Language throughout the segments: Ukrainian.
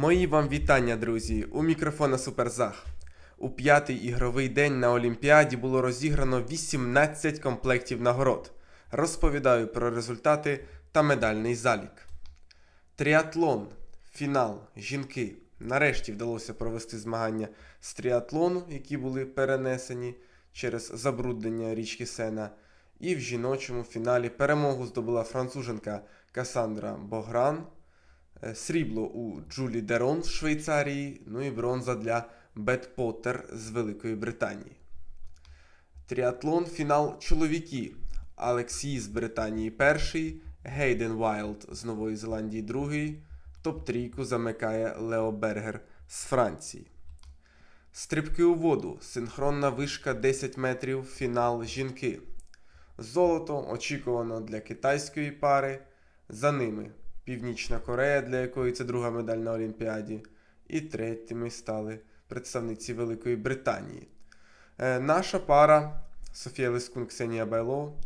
Мої вам вітання, друзі! У мікрофона Суперзах. У п'ятий ігровий день на Олімпіаді було розіграно 18 комплектів нагород. Розповідаю про результати та медальний залік. Тріатлон, фінал, жінки. Нарешті вдалося провести змагання з тріатлону, які були перенесені через забруднення річки Сена. І в жіночому фіналі перемогу здобула француженка Касандра Богран. Е, Срібло у Джулі Дерон з Швейцарії, ну і бронза для Бет Поттер з Великої Британії. Тріатлон фінал чоловіки. Алексій з Британії перший, Гейден Вайлд з Нової Зеландії другий. Топ-трійку замикає Лео Бергер з Франції. Стрибки у воду. Синхронна вишка 10 метрів. Фінал жінки. Золото очікувано для китайської пари. За ними Північна Корея, для якої це друга медаль на Олімпіаді. І третіми стали представниці Великої Британії. Е, наша пара Софія Лискун, Ксенія Байло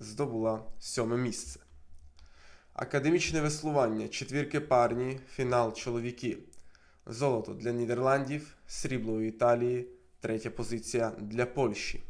здобула сьоме місце. Академічне веслування, четвірки парні, фінал чоловіки. Золото для Нідерландів, срібло у Італії, третя позиція для Польщі.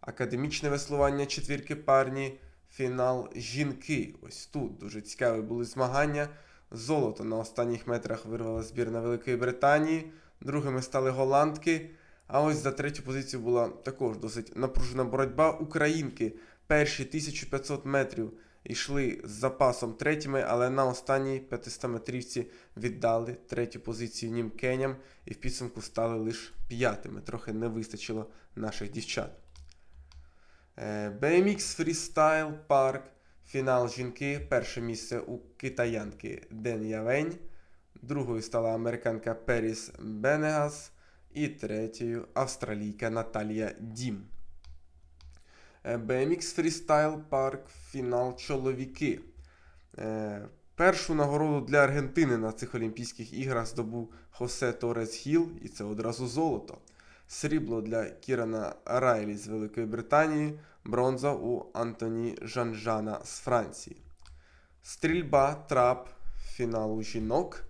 Академічне веслування, четвірки парні, фінал жінки. Ось тут дуже цікаві були змагання. Золото на останніх метрах вирвала збірна Великої Британії. Другими стали голландки. А ось за третю позицію була також досить напружена боротьба. Українки перші 1500 метрів йшли з запасом третіми, але на останній 500 метрівці віддали третю позицію німкеням і в підсумку стали лише п'ятими. Трохи не вистачило наших дівчат. Е, BMX Freestyle Park. Фінал жінки. Перше місце у китаянки Ден Явень. Другою стала американка Періс Бенегас. І третьою австралійка Наталія Дім. Е, BMX Freestyle Park. Фінал чоловіки. Е, Першу нагороду для Аргентини на цих Олімпійських іграх здобув Хосе Торес Хіл, і це одразу золото. Срібло для Кірана Райлі з Великої Британії, бронза у Антоні Жанжана з Франції. Стрільба трап фіналу жінок.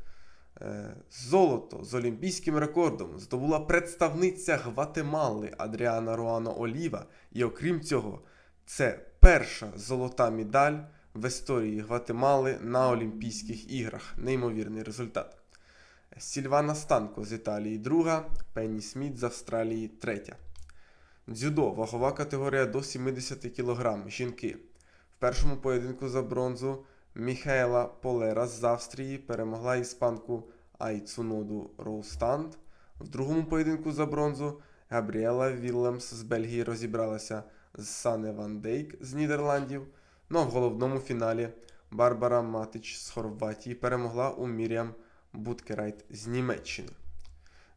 Е, Золото з олімпійським рекордом здобула представниця Гватемали Адріана Руано Оліва. І окрім цього, це перша золота медаль в історії Гватемали на Олімпійських іграх. Неймовірний результат. Сільвана Станко з Італії друга, Пенні Сміт з Австралії третя. Дзюдо, вагова категорія до 70 кг. Жінки. В першому поєдинку за бронзу Міхаела Полера з Австрії перемогла іспанку Айцуноду Роустанд. В другому поєдинку за бронзу Габріела Віллемс з Бельгії розібралася з Сане Ван Дейк з Нідерландів. Ну а в головному фіналі Барбара Матич з Хорватії перемогла у Міріам Буткерайт з Німеччини.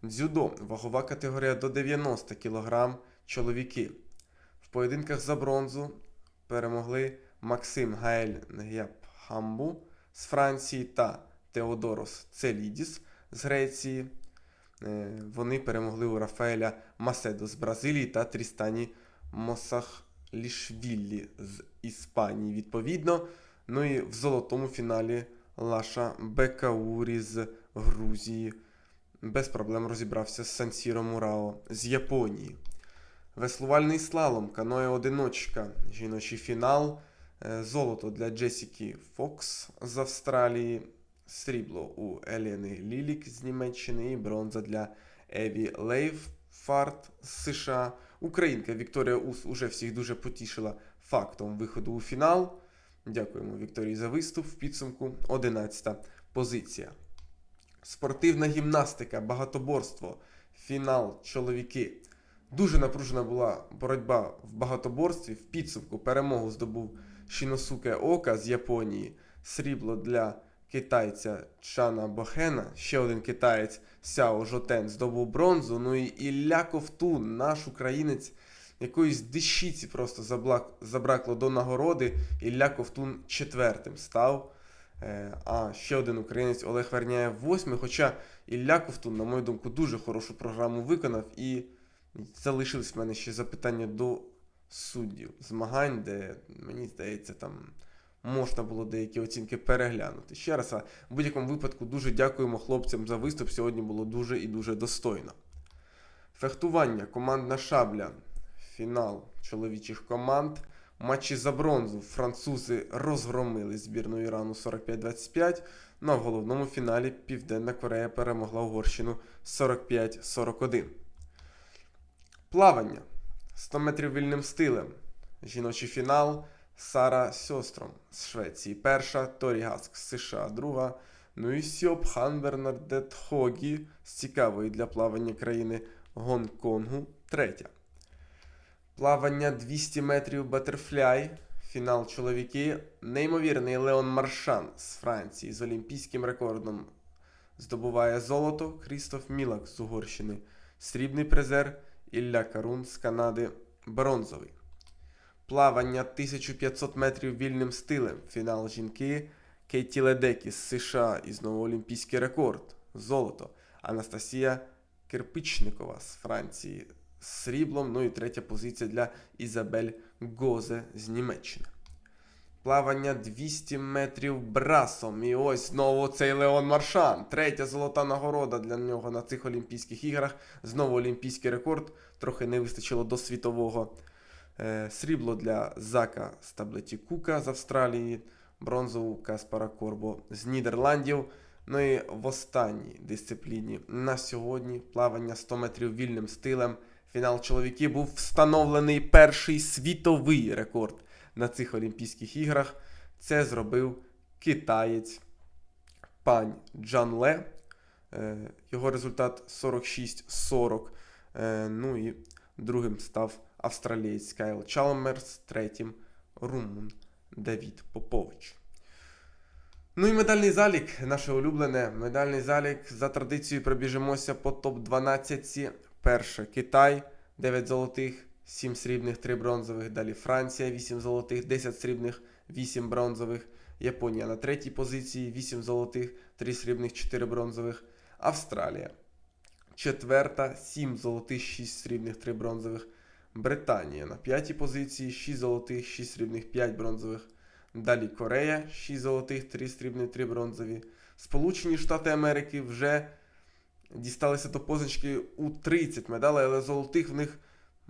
Дзюдо вагова категорія до 90 кг чоловіки. В поєдинках за бронзу перемогли Максим Гаель Нгяпхамбу з Франції та Теодорос Целідіс з Греції. Е, Вони перемогли у Рафаеля Маседо з Бразилії та Трістані Мосахлішвілі з Іспанії, відповідно. Ну і в золотому фіналі Лаша Бекаурі з Грузії без проблем розібрався з Сансіро Мурао з Японії. Веслувальний слалом, каноє одиночка, жіночий фінал. Е, Золото для Джесіки Фокс з Австралії, срібло у Елени Лілік з Німеччини і бронза для Еві Лейффарт з США. Українка Вікторія Ус уже всіх дуже потішила фактом виходу у фінал. Дякуємо Вікторії за виступ. В підсумку 11-та позиція. Спортивна гімнастика, багатоборство, фінал, чоловіки. Дуже напружена була боротьба в багатоборстві. В підсумку перемогу здобув Шіносуке Ока з Японії, срібло для китайця Чана Бохена. Ще один китаєць Сяо Жотен здобув бронзу. Ну і Ілля Ковтун, наш українець, якоїсь дещиці просто забракло до нагороди. Ілля Ковтун четвертим став. Е, А ще один українець Олег Верняєв восьмий. Хоча Ілля Ковтун, на мою думку, дуже хорошу програму виконав. І залишились в мене ще запитання до суддів змагань, де, мені здається, там можна було деякі оцінки переглянути. Ще раз, а в будь-якому випадку дуже дякуємо хлопцям за виступ. Сьогодні було дуже і дуже достойно. Фехтування, командна шабля, фінал чоловічих команд. Матчі за бронзу французи розгромили збірну Ірану 45-25. Ну а в головному фіналі Південна Корея перемогла Угорщину 45-41. Плавання 100 метрів вільним стилем. Жіночий фінал Сара Сьостром з Швеції. Перша, Торі Гаск з США, друга. Ну і Сьоп Хан Бернардет Хогі з цікавої для плавання країни Гонконгу. Третя. Плавання 200 метрів батерфляй. Фінал чоловіки. Неймовірний Леон Маршан з Франції з олімпійським рекордом здобуває золото. Крістоф Мілак з Угорщини. Срібний призер Ілля Карун з Канади. Бронзовий. Плавання 1500 метрів вільним стилем. Фінал жінки. Кейті Ледекі з США і знову олімпійський рекорд. Золото. Анастасія Кирпичникова з Франції з сріблом. Ну і третя позиція для Ізабель Гозе з Німеччини. Плавання 200 метрів брасом. І ось знову цей Леон Маршан. Третя золота нагорода для нього на цих Олімпійських іграх. Знову олімпійський рекорд. Трохи не вистачило до світового. Е, срібло для Зака Стаблеті Кука з Австралії. Бронзову Каспара Корбо з Нідерландів. Ну і в останній дисципліні на сьогодні плавання 100 метрів вільним стилем. Фінал чоловіків був встановлений перший світовий рекорд на цих Олімпійських іграх. Це зробив китаєць пань Джан Ле. Е, Його результат 46-40. Е, Ну і другим став австралієць Кайл Чалмерс, третім румун Давід Попович. Ну і медальний залік, наше улюблене. Медальний залік. За традицією пробіжимося по топ-12. Перше Китай, 9 золотих, 7 срібних, 3 бронзових. Далі Франція, 8 золотих, 10 срібних, 8 бронзових. Японія на третій позиції, 8 золотих, 3 срібних, 4 бронзових. Австралія. Четверта, 7 золотих, 6 срібних, 3 бронзових. Британія на п'ятій позиції, 6 золотих, 6 срібних, 5 бронзових. Далі Корея, 6 золотих, 3 срібні, 3 бронзові. Сполучені Штати Америки вже дісталися до позначки у 30 медалей, але золотих в них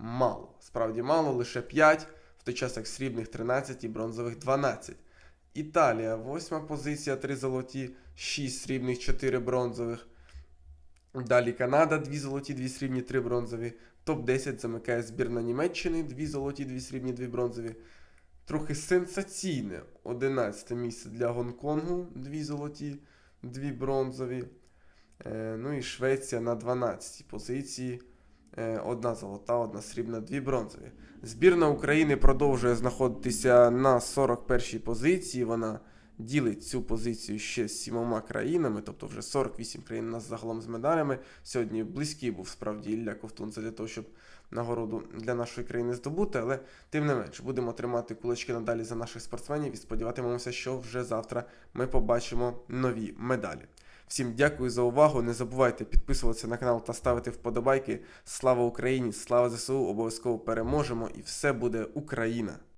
мало. Справді мало, лише 5, в той час як срібних 13 і бронзових 12. Італія, восьма позиція, 3 золоті, 6 срібних, 4 бронзових. Далі Канада, 2 золоті, 2 срібні, 3 бронзові. Топ-10 замикає збірна Німеччини, 2 золоті, 2 срібні, 2 бронзові. Трохи сенсаційне 11 місце для Гонконгу, 2 золоті, 2 бронзові. Е, ну і Швеція на 12 позиції. Е, Одна золота, одна срібна, дві бронзові. Збірна України продовжує знаходитися на 41-й позиції. Вона ділить цю позицію ще з сімома країнами, тобто вже 48 країн у нас загалом з медалями. Сьогодні близький був справді Ілля Ковтунце для того, щоб нагороду для нашої країни здобути, але тим не менш будемо тримати кулачки надалі за наших спортсменів і сподіватимемося, що вже завтра ми побачимо нові медалі. Всім дякую за увагу. Не забувайте підписуватися на канал та ставити вподобайки. Слава Україні! Слава ЗСУ! Обов'язково переможемо і все буде Україна!